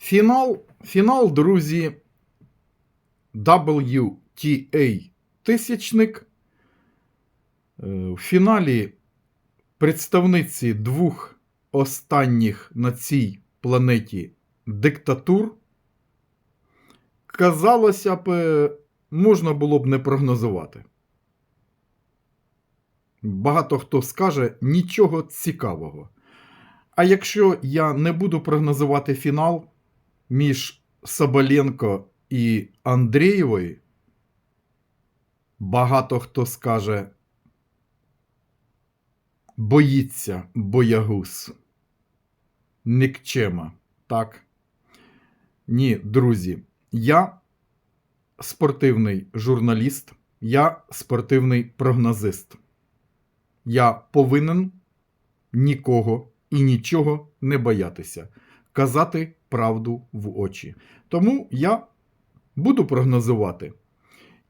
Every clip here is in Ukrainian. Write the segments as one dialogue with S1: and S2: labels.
S1: Фінал, фінал, друзі, WTA тисячник. Е, В фіналі представниці двох останніх на цій планеті диктатур. Казалося б, можна було б не прогнозувати. Багато хто скаже нічого цікавого. А якщо я не буду прогнозувати фінал між Соболенко і Андрієвою, багато хто скаже боїться боягуз. Нікчема, так? Ні, друзі, я спортивний журналіст, я спортивний прогнозист. Я повинен нікого і нічого не боятися, казати правду в очі. Тому я буду прогнозувати.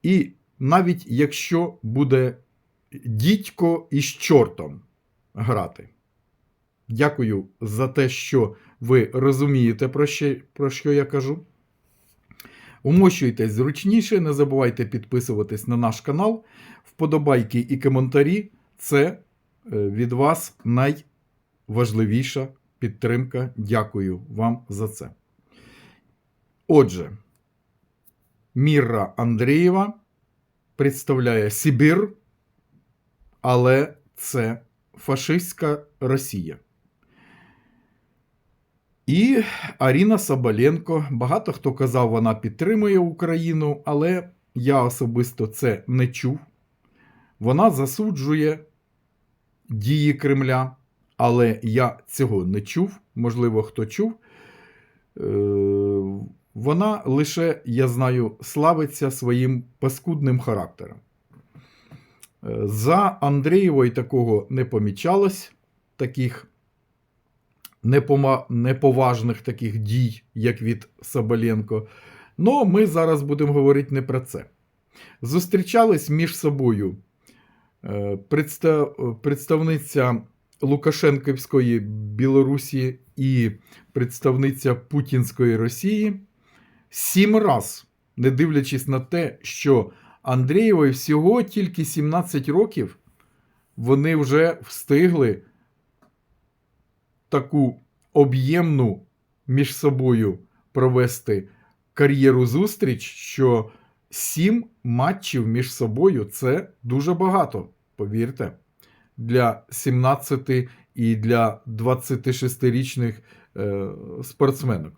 S1: І навіть якщо буде дідько із чортом грати. Дякую за те, що ви розумієте, про що, про що я кажу. Умощуйтесь зручніше, не забувайте підписуватись на наш канал. Вподобайки і коментарі це е, від вас найважливіша підтримка. Дякую вам за це. Отже, Міра Андрієва представляє Сибір, але це фашистська Росія. І Аріна Соболенко. Багато хто казав, вона підтримує Україну, але я особисто це не чув. Вона засуджує дії Кремля, але я цього не чув. Можливо, хто чув. Е, Вона лише, я знаю, славиться своїм паскудним характером. Е, За Андрієвою такого не помічалось, таких неповажних таких дій, як від Соболенко. Но ми зараз будемо говорити не про це. Зустрічались між собою е, представниця Лукашенківської Білорусі і представниця Путінської Росії сім раз, не дивлячись на те, що Андрієвої всього тільки 17 років, вони вже встигли таку об'ємну між собою провести кар'єру зустріч, що сім матчів між собою це дуже багато, повірте, для 17 і для 26-річних е, спортсменок.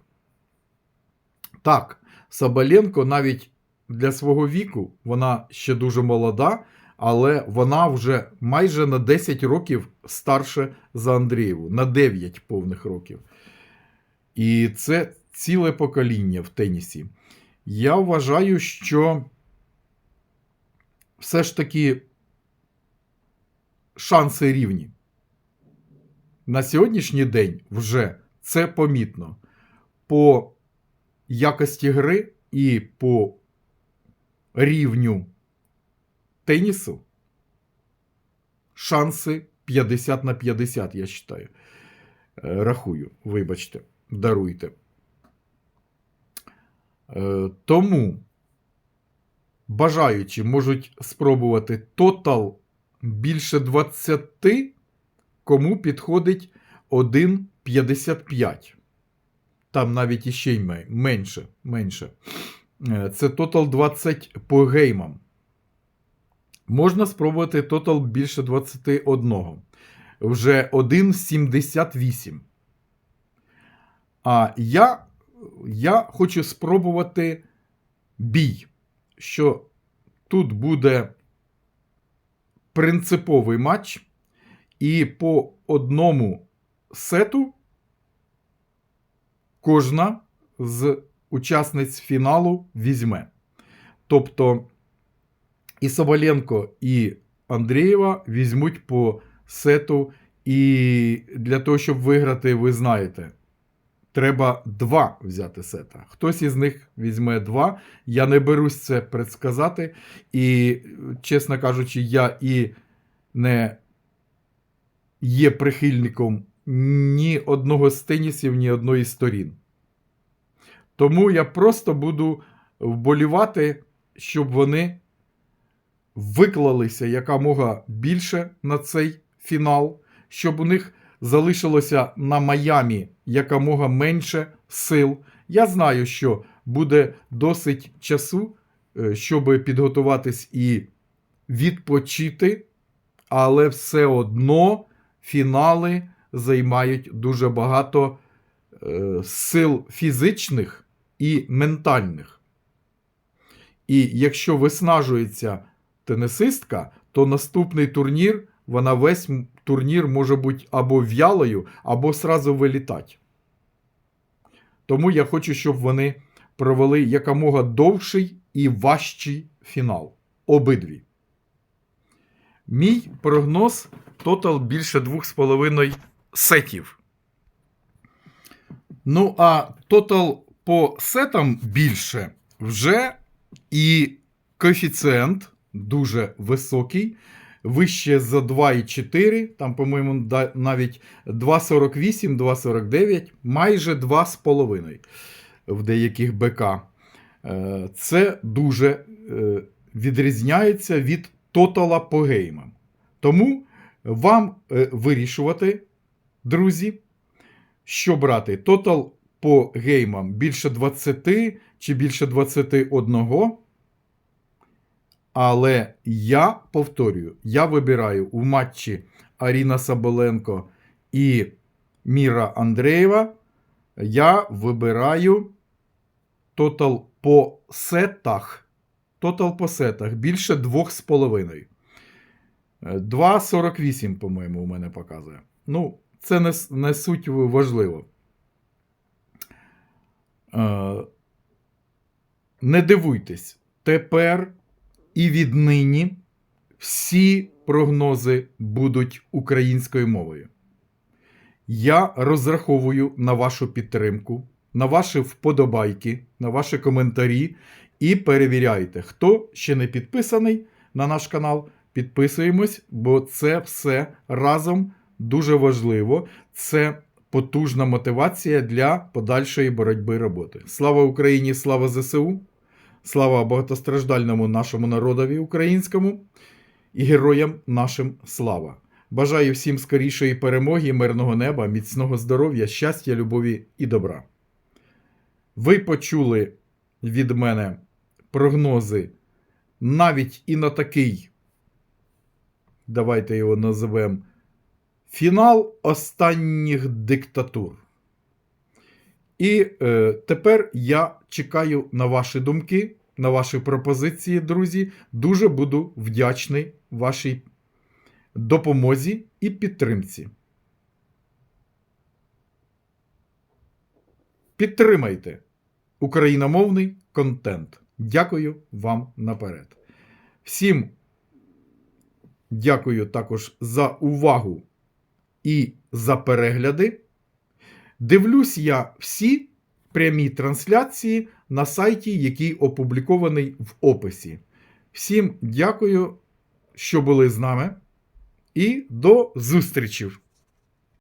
S1: Так, Соболенко навіть для свого віку, вона ще дуже молода, але вона вже майже на 10 років старше за Андрієву, на 9 повних років. І це ціле покоління в тенісі. Я вважаю, що все ж таки шанси рівні. На сьогоднішній день вже це помітно. По якості гри і по рівню тенісу шанси 50 на 50, я вважаю. Рахую, вибачте, даруйте. Е, Тому бажаючі можуть спробувати тотал більше 20, кому підходить 1,55. Там навіть іще й менше. менше. Е, Це тотал 20 по геймам. Можна спробувати тотал більше 21. Вже 1,78. А я, я хочу спробувати бій. Що тут буде принциповий матч, і по одному сету кожна з учасниць фіналу візьме. Тобто і Соболенко, і Андрієва візьмуть по сету. І для того, щоб виграти, ви знаєте, треба два взяти сета. Хтось із них візьме два. Я не берусь це предсказати. І, чесно кажучи, я і не є прихильником ні одного з тенісів, ні одної з сторін. Тому я просто буду вболівати, щоб вони виклалися якомога більше на цей фінал, щоб у них залишилося на Майамі якомога менше сил. Я знаю, що буде досить часу, е, щоб підготуватись і відпочити, але все одно фінали займають дуже багато е, сил фізичних і ментальних. І якщо виснажується тенісистка, то наступний турнір, вона весь турнір може бути або в'ялою, або сразу вилітати. Тому я хочу, щоб вони провели якомога довший і важчий фінал. Обидві. Мій прогноз тотал більше 2,5 сетів. Ну, а тотал по сетам більше вже і коефіцієнт дуже високий, вище за 2,4, там, по-моєму, навіть 2,48, 2,49, майже 2,5 в деяких БК. Е, Це дуже е, відрізняється від тотала по геймам. Тому вам е, вирішувати, друзі, що брати. Тотал по геймам більше 20 чи більше 21. Але я повторюю, я вибираю у матчі Аріна Саболенко і Міра Андреєва. Я вибираю тотал по сетах. Тотал по сетах більше 2,5. Е, 2,48, по-моєму, у мене показує. Ну, це не, не суть важливо. Е, Не дивуйтесь, тепер і віднині всі прогнози будуть українською мовою. Я розраховую на вашу підтримку, на ваші вподобайки, на ваші коментарі і перевіряйте, хто ще не підписаний на наш канал. Підписуємось, бо це все разом дуже важливо. Це потужна мотивація для подальшої боротьби роботи. Слава Україні! Слава ЗСУ! Слава багатостраждальному нашому народові українському і героям нашим слава! Бажаю всім скорішої перемоги, мирного неба, міцного здоров'я, щастя, любові і добра. Ви почули від мене прогнози навіть і на такий, давайте його називемо, фінал останніх диктатур. І е, тепер я чекаю на ваші думки, на ваші пропозиції, друзі. Дуже буду вдячний вашій допомозі і підтримці. Підтримайте україномовний контент. Дякую вам наперед. Всім дякую також за увагу і за перегляди. Дивлюсь я всі прямі трансляції на сайті, який опублікований в описі. Всім дякую, що були з нами, і до зустрічі!